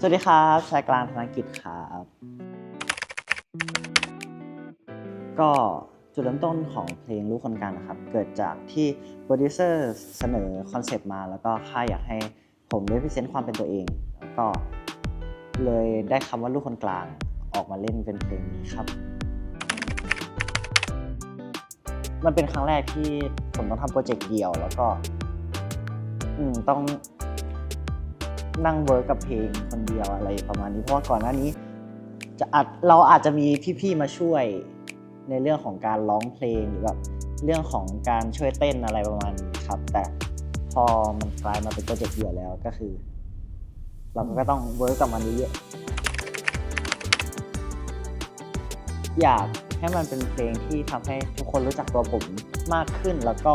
สวัสดีครับชายกลางธนกิจครับ ก็จุดเริ่มต้นของเพลงลูกคนกลางนะครับ เกิดจากที่โปรดิวเซอร์เสนอคอนเซปต์มา แล้วก็ค่ายอยากให้ผมได้พิเศษความเป็นตัวเอง แล้วก็เลยได้คำว่าลูกคนกลางออกมาเล่นเป็นเพลงนี้ครับ มันเป็นครั้งแรกที่ผมต้องทำโปรเจกต์เดี่ยว แล้วก็ต้อง นั่งเวิร์กกับเพลงคนเดียวอะไรประมาณนี้ เพราะว่าก่อนหน้านี้จะอาจเราอาจจะมีพี่ๆมาช่วยในเรื่องของการร้องเพลงหรือแบบเรื่องของการช่วยเต้นอะไรประมาณนี้ครับ แต่พอมันกลายมาเป็นโปรเจกต์เดี่ยวแล้วก็คือ เราก็ต้องเวิร์กกับมันเยอะอยากให้มันเป็นเพลงที่ทำให้ทุกคนรู้จักตัวผมมากขึ้นแล้วก็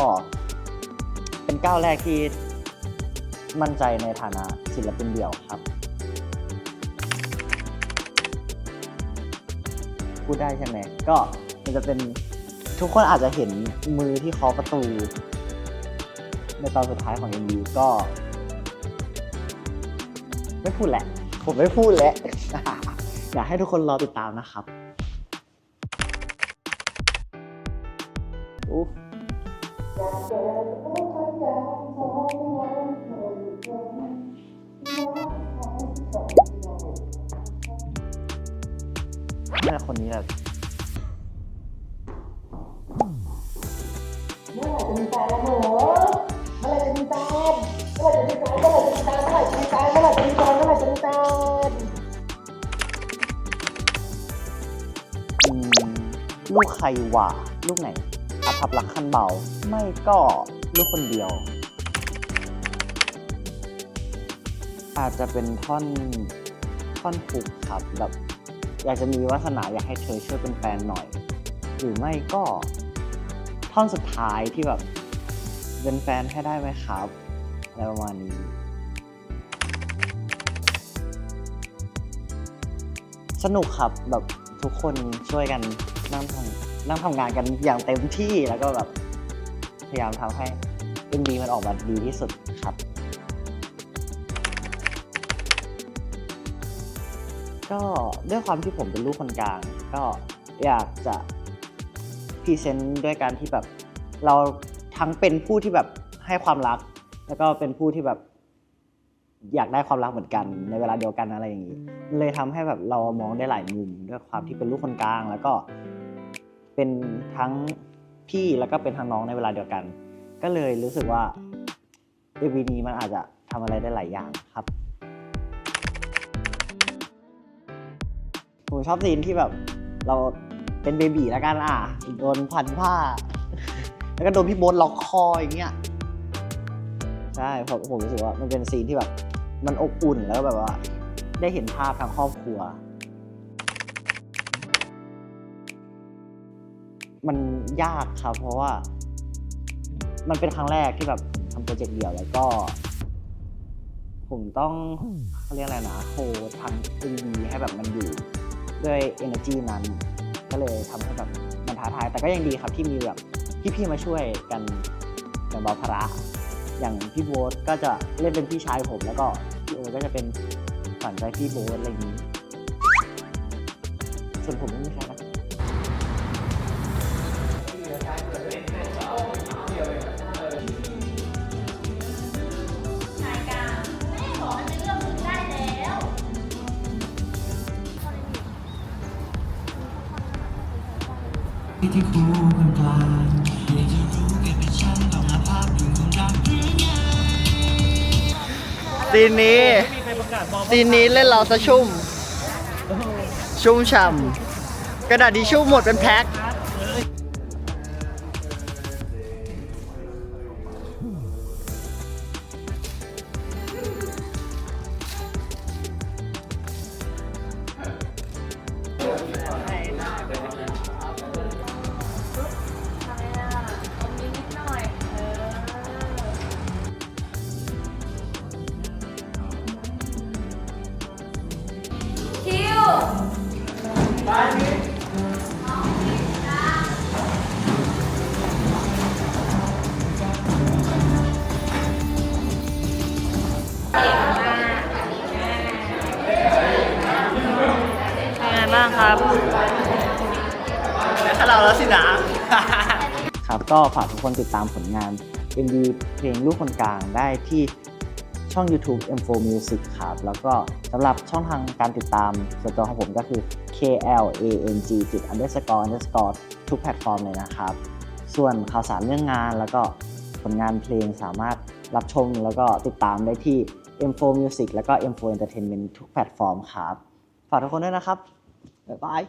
เป็นก้าวแรกที่ มั่นใจในฐานะศิลปินเดี่ยวครับ พูดได้ใช่ไหม ก็มันจะเป็นทุกคนอาจจะเห็นมือที่เคาะประตู ในตอนสุดท้ายของ MV ก็ ไม่พูดแหละ ผมไม่พูดแล้ว อยากให้ทุกคนรอติดตามนะครับอุ๊ย แม่คนนี้แบบเมื่อไหร่จะมีแฟนแล้วหนูเมื่อไหร่จะมีแฟนเมื่อไหร่จะมีแฟนเมื่อไหร่จะมีแฟนเมื่อไหร่จะมีแฟนเมื่อไหร่จะมีแฟนเมื่อไหร่จะมีแฟนอืมลูกใครว่าลูกไหนอภัพรักขั้นเบา ไม่ก็ลูกคนเดียว อาจจะเป็นท่อนท่อนฟุกครับแบบ อยากจะมีวาสนาอยากให้เธอช่วยเป็นแฟนหน่อย หรือไม่ก็ท่อนสุดท้ายที่แบบเป็นแฟนให้ได้ไหมครับอะไรประมาณนี้ สนุกครับแบบทุกคนช่วยกันนั่งทำนั่งทำงานกันอย่างเต็มที่แล้วก็แบบพยายามทำให้ MV มันออกมาดีที่สุดครับ ก็ด้วยความที่ผมเป็นลูกคนกลาง ก็อยากจะพรีเซนต์ด้วยการที่แบบ เราทั้งเป็นผู้ที่แบบให้ความรัก แล้วก็เป็นผู้ที่แบบ อยากได้ความรักเหมือนกันในเวลาเดียวกันอะไรอย่างนี้ เลยทำให้แบบเรามองได้หลายมุมด้วยความที่เป็นลูกคนกลาง แล้วก็เป็นทั้งพี่แล้วก็เป็นทั้งน้องในเวลาเดียวกัน ก็เลยรู้สึกว่า AV นี้มันอาจจะทำอะไรได้หลายอย่างครับ ผมชอบซีนที่แบบ เราเป็นเบบีแล้วกันอะโดนพันผ้า แล้วก็โดนพี่โบ๊ทล็อกคออย่างเงี้ยใช่ผมผมรู้สึกว่ามันเป็นซีนที่แบบ มันอบอุ่นแล้วแบบว่า ได้เห็นภาพทางครอบครัว มันยากครับ เพราะว่า มันเป็นครั้งแรกที่แบบทำโปรเจกต์เดี่ยวแล้วก็ ผมต้องเขาเรียกอะไรนะโฮทาง MV ให้แบบมันอยู่ ด้วย energy นั้น ก็เลยทำให้แบบมันท้าทาย แต่ก็ยังดีครับที่มีแบบพี่ๆมาช่วยกันอย่างบาภาระ อย่างพี่โบ๊ทก็จะเล่นเป็นพี่ชายผมแล้วก็พี่โอก็จะเป็นฝันใจพี่โบ๊ทอะไรอย่างนี้ ส่วนผมไม่มีใคร ที่คู่คนกลางอยากจะรู้แค่เป็นฉันต้องอาภาพอยู่คงรักหรือไงซีนนี้ซีนนี้เล่นเราซะชุ่ม ชุ่มฉ่ำกระดาษดิชชู่หมดเป็นแพ็ค ยังางครับถ้าเราแล้วสินะ ครับก็ฝากทุกคนติดตามผลงาน MV เพลงลูกคนกลางได้ที่ ช่อง YouTube M4 Music ครับ แล้วก็สำหรับช่องทางการติดตามส่วนตัวของผมก็คือ KLANG จุด underscore underscore ทุกแพลตฟอร์มเลยนะครับ ส่วนข่าวสารเรื่องงานแล้วก็ผลงานเพลงสามารถรับชมแล้วก็ติดตามได้ที่ M4 Music แล้วก็ M4 Entertainment ทุกแพลตฟอร์มครับ ฝากทุกคนด้วยนะครับ บ๊ายบาย